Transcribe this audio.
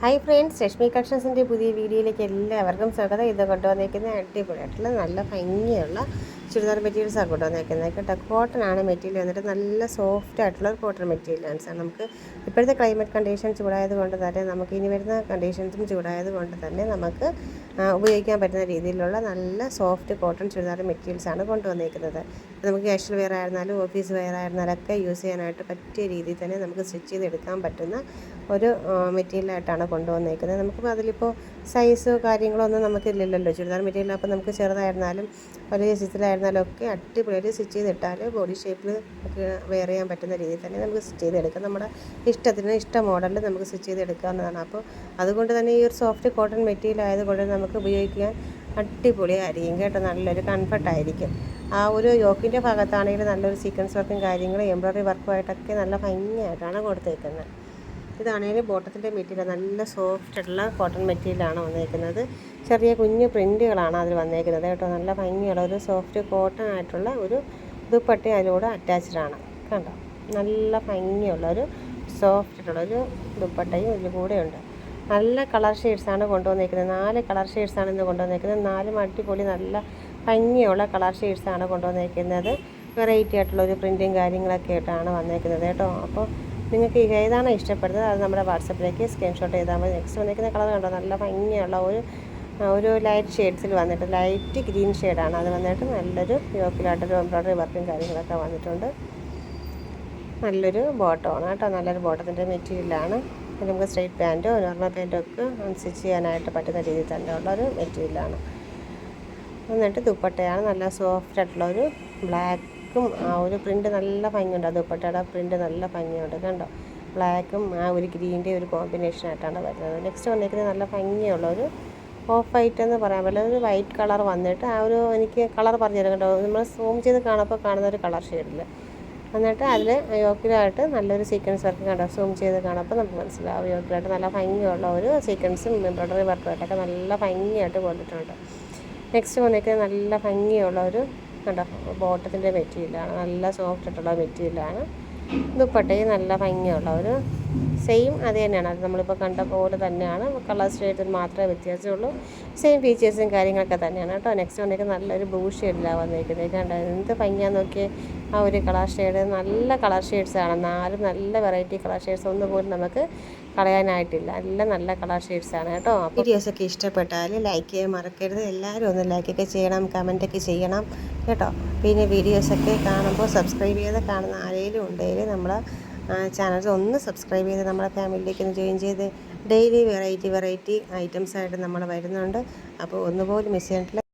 Hi friends Rashmi കളക്ഷൻസിന്റെ പുതിയ വീഡിയോയിലേക്ക് എല്ലാവർക്കും സ്വാഗതം. ഇത് കൊണ്ടുവന്നേക്കുന്ന അടിപൊളിയായിട്ടുള്ള നല്ല ഭംഗിയുള്ള ചുരിദാർ മെറ്റീരിയൽസാണ് കൊണ്ടുവന്നേക്കുന്നത് കേട്ടോ. കോട്ടൺ ആണ് മെറ്റീരിയൽ വന്നിട്ട് നല്ല സോഫ്റ്റ് ആയിട്ടുള്ള ഒരു കോട്ടൺ മെറ്റീരിയൽ ആണ്. നമുക്ക് ഇപ്പോഴത്തെ ക്ലൈമറ്റ് കണ്ടീഷൻ ചൂടായത് കൊണ്ട് തന്നെ നമുക്ക് ഇനി വരുന്ന കണ്ടീഷൻസും ചൂടായത് കൊണ്ട് തന്നെ നമുക്ക് ഉപയോഗിക്കാൻ പറ്റുന്ന രീതിയിലുള്ള നല്ല സോഫ്റ്റ് കോട്ടൺ ചുരിദാർ മെറ്റീരിയൽസാണ് കൊണ്ടുവന്നേക്കുന്നത്. നമുക്ക് കാഷ്വൽ വെയർ ആയിരുന്നാലും ഓഫീസ് വെയർ ആയിരുന്നാലും ഒക്കെ യൂസ് ചെയ്യാനായിട്ട് പറ്റിയ രീതിയിൽ തന്നെ നമുക്ക് സ്റ്റിച്ച് ചെയ്തെടുക്കാൻ പറ്റുന്ന ഒരു മെറ്റീരിയലായിട്ടാണ് കൊണ്ടുവന്നേക്കുന്നത്. നമുക്ക് അതിലിപ്പോൾ സൈസ് കാര്യങ്ങളൊന്നും നമുക്കില്ലല്ലോ. ചുരിദാർ മെറ്റീരിയൽ അപ്പോൾ നമുക്ക് ചെറുതായിരുന്നാലും വലിയ ചിത്രത്തിലായിരുന്നാലും ഒക്കെ അടിപൊളിയായിട്ട് സ്റ്റിച്ച് ചെയ്തിട്ടാൽ ബോഡി ഷേപ്പിൽ ഒക്കെ വെയർ ചെയ്യാൻ പറ്റുന്ന രീതിയിൽ തന്നെ നമുക്ക് സ്റ്റിച്ച് ചെയ്തെടുക്കാം. നമ്മുടെ ഇഷ്ടത്തിന് ഇഷ്ട മോഡലിൽ നമുക്ക് സ്റ്റിച്ച് ചെയ്തെടുക്കാവുന്നതാണ് അപ്പോൾ അതുകൊണ്ട് തന്നെ ഈ ഒരു സോഫ്റ്റ് കോട്ടൺ മെറ്റീരിയൽ ആയതുകൊണ്ട് നമുക്ക് ഉപയോഗിക്കാൻ അടിപൊളിയായിരിക്കും കേട്ടോ. നല്ലൊരു കംഫർട്ടായിരിക്കും ആ ഒരു യോക്കിന്റെ ഭാഗത്താണെങ്കിൽ നല്ലൊരു സീക്വൻസ് വർക്കും കാര്യങ്ങളും എംബ്രോയ്ഡറി വർക്കുമായിട്ടൊക്കെ നല്ല ഭംഗിയായിട്ടാണ് കൊടുത്തേക്കുന്നത്. ഇതാണെങ്കിൽ ബോട്ടത്തിന്റെ മെറ്റീരിയൽ നല്ല സോഫ്റ്റ് ആയിട്ടുള്ള കോട്ടൺ മെറ്റീരിയലാണ് വന്നിരിക്കുന്നത് ചെറിയ കുഞ്ഞു പ്രിന്റുകളാണ് അതിൽ വന്നിരിക്കുന്നത് കേട്ടോ. നല്ല ഭംഗിയുള്ള ഒരു സോഫ്റ്റ് കോട്ടൺ ആയിട്ടുള്ള ഒരു ദുപ്പട്ടി അതിലൂടെ അറ്റാച്ച്ഡ് ആണ്. കണ്ടോ? നല്ല ഭംഗിയുള്ള ഒരു സോഫ്റ്റ് ആയിട്ടുള്ള ഒരു ദുപ്പട്ടയും ഇതിൽ ഉണ്ട്. നല്ല കളർ ഷെയ്ഡ്സാണ് കൊണ്ടുവന്നിരിക്കുന്നത് നാല് കളർ ഷെയ്ഡ്സാണ് ഇന്ന് കൊണ്ടുവന്നേക്കുന്നത്. നാലും അടിപൊളി നല്ല ഭംഗിയുള്ള കളർ ഷെയ്ഡ്സാണ് കൊണ്ടുവന്നിരിക്കുന്നത് വെറൈറ്റി ആയിട്ടുള്ള ഒരു പ്രിന്റും കാര്യങ്ങളൊക്കെ ആയിട്ടാണ് വന്നേക്കുന്നത് കേട്ടോ. അപ്പോൾ നിങ്ങൾക്ക് ഏതാണോ ഇഷ്ടപ്പെടുന്നത് അത് നമ്മുടെ വാട്സപ്പിലേക്ക് സ്ക്രീൻഷോട്ട് ചെയ്താൽ മതി. നെക്സ്റ്റ് വന്നിരിക്കുന്ന കളർ കണ്ടോ? നല്ല ഭംഗിയുള്ള ഒരു ഒരു ലൈറ്റ് ഷെയ്ഡ്സിൽ വന്നിട്ട് ലൈറ്റ് ഗ്രീൻ ഷെയ്ഡാണ് അത് വന്നിട്ട് നല്ലൊരു യോക്കിലായിട്ടൊരു എംബ്രോയ്ഡറി വർക്കും കാര്യങ്ങളൊക്കെ വന്നിട്ടുണ്ട്. നല്ലൊരു ബോട്ടമാണ് കേട്ടോ. നല്ലൊരു ബോട്ടത്തിന്റെ മെറ്റീരിയലാണ് നമുക്ക് സ്ട്രെയിറ്റ് പാന്റോ നോർമൽ പാന്റോ ഒക്കെ സ്റ്റിച്ച് ചെയ്യാനായിട്ട് പറ്റുന്ന രീതിയിൽ തന്നെ ഉള്ളൊരു മെറ്റീരിയലാണ് എന്നിട്ട് ദുപ്പട്ടയാണ്. നല്ല സോഫ്റ്റ് ആയിട്ടുള്ള ഒരു ബ്ലാക്കും ആ ഒരു പ്രിന്റ് നല്ല ഭംഗിയുണ്ട്. ആ ദുപ്പട്ടയുടെ പ്രിന്റ് നല്ല ഭംഗിയുണ്ട്. കണ്ടോ? ബ്ലാക്കും ആ ഒരു ഗ്രീന്റെ ഒരു കോമ്പിനേഷൻ ആയിട്ടാണ് വരുന്നത്. നെക്സ്റ്റ് വന്നിരിക്കുന്നത് നല്ല ഭംഗിയുള്ള ഒരു ഓഫ് വൈറ്റ് എന്ന് പറയാൻ പറ്റില്ല. ഒരു വൈറ്റ് കളർ വന്നിട്ട് ആ ഒരു എനിക്ക് കളർ പറഞ്ഞു തരാം. കേട്ടോ നമ്മൾ സൂം ചെയ്ത് കാണുമ്പോൾ കാണുന്ന ഒരു കളർ ഷെയ്ഡിൽ എന്നിട്ട് അതിൽ യോക്കിലായിട്ട് നല്ലൊരു സീക്വൻസ് വർക്ക് കണ്ടോ? സൂം ചെയ്ത് കാണുമ്പോൾ നമുക്ക് മനസ്സിലാവും യോക്കിലായിട്ട് നല്ല ഭംഗിയുള്ള ഒരു സീക്വൻസും എംബ്രോയ്ഡറി വർക്കുമായിട്ടൊക്കെ നല്ല ഭംഗിയായിട്ട് കൊണ്ടിട്ടുണ്ട്. നെക്സ്റ്റ് വന്നിരിക്കുന്നത് നല്ല ഭംഗിയുള്ള ഒരു കണ്ടോ? ബോട്ടത്തിന്റെ മെറ്റീരിയലാണ്. നല്ല സോഫ്റ്റ് ആയിട്ടുള്ള മെറ്റീരിയലാണ്. ദുപ്പട്ടയും നല്ല ഭംഗിയുള്ള ഒരു സെയിം അത് തന്നെയാണ്. അത് നമ്മളിപ്പോൾ കണ്ട പോലെ തന്നെയാണ്. കളർ ഷെയ്ഡിൽ മാത്രമേ വ്യത്യാസമുള്ളൂ. സെയിം ഫീച്ചേഴ്സും കാര്യങ്ങളൊക്കെ തന്നെയാണ് കേട്ടോ. നെക്സ്റ്റ് വന്നേക്ക് നല്ലൊരു ബ്ലൂ ഷെയ്ഡിലാണ് വന്നിരിക്കുന്നത് കണ്ടോ എന്ത് ഭംഗിയാന്ന് നോക്കി ആ ഒരു കളർ ഷെയ്ഡ് നല്ല കളർ ഷെയ്ഡ്സാണ് നാലും നല്ല വെറൈറ്റി കളർ ഷെയ്ഡ്സ് ഒന്നും പോലും നമുക്ക് കളയാനായിട്ടില്ല. എല്ലാം നല്ല കളർ ഷെയ്ഡ്സാണ് കേട്ടോ. വീഡിയോസൊക്കെ ഇഷ്ടപ്പെട്ടാൽ ലൈക്ക് ചെയ്യാൻ മറക്കരുത്. എല്ലാവരും ഒന്ന് ലൈക്കൊക്കെ ചെയ്യണം കമന്റൊക്കെ ചെയ്യണം കേട്ടോ. പിന്നെ വീഡിയോസൊക്കെ കാണുമ്പോൾ സബ്സ്ക്രൈബ് ചെയ്ത് കാണുന്ന ആരെങ്കിലും ഉണ്ടെങ്കിൽ നമ്മൾ ചാനൽ ഒന്ന് സബ്സ്ക്രൈബ് ചെയ്ത് നമ്മുടെ ഫാമിലിയിലേക്ക് ഒന്ന് ജോയിൻ ചെയ്ത് ഡെയിലി വെറൈറ്റി വെറൈറ്റി ഐറ്റംസ് ആയിട്ട് നമ്മൾ വരുന്നുണ്ട്. അപ്പോൾ ഒന്നുപോലും മിസ് ചെയ്തിട്ടില്ല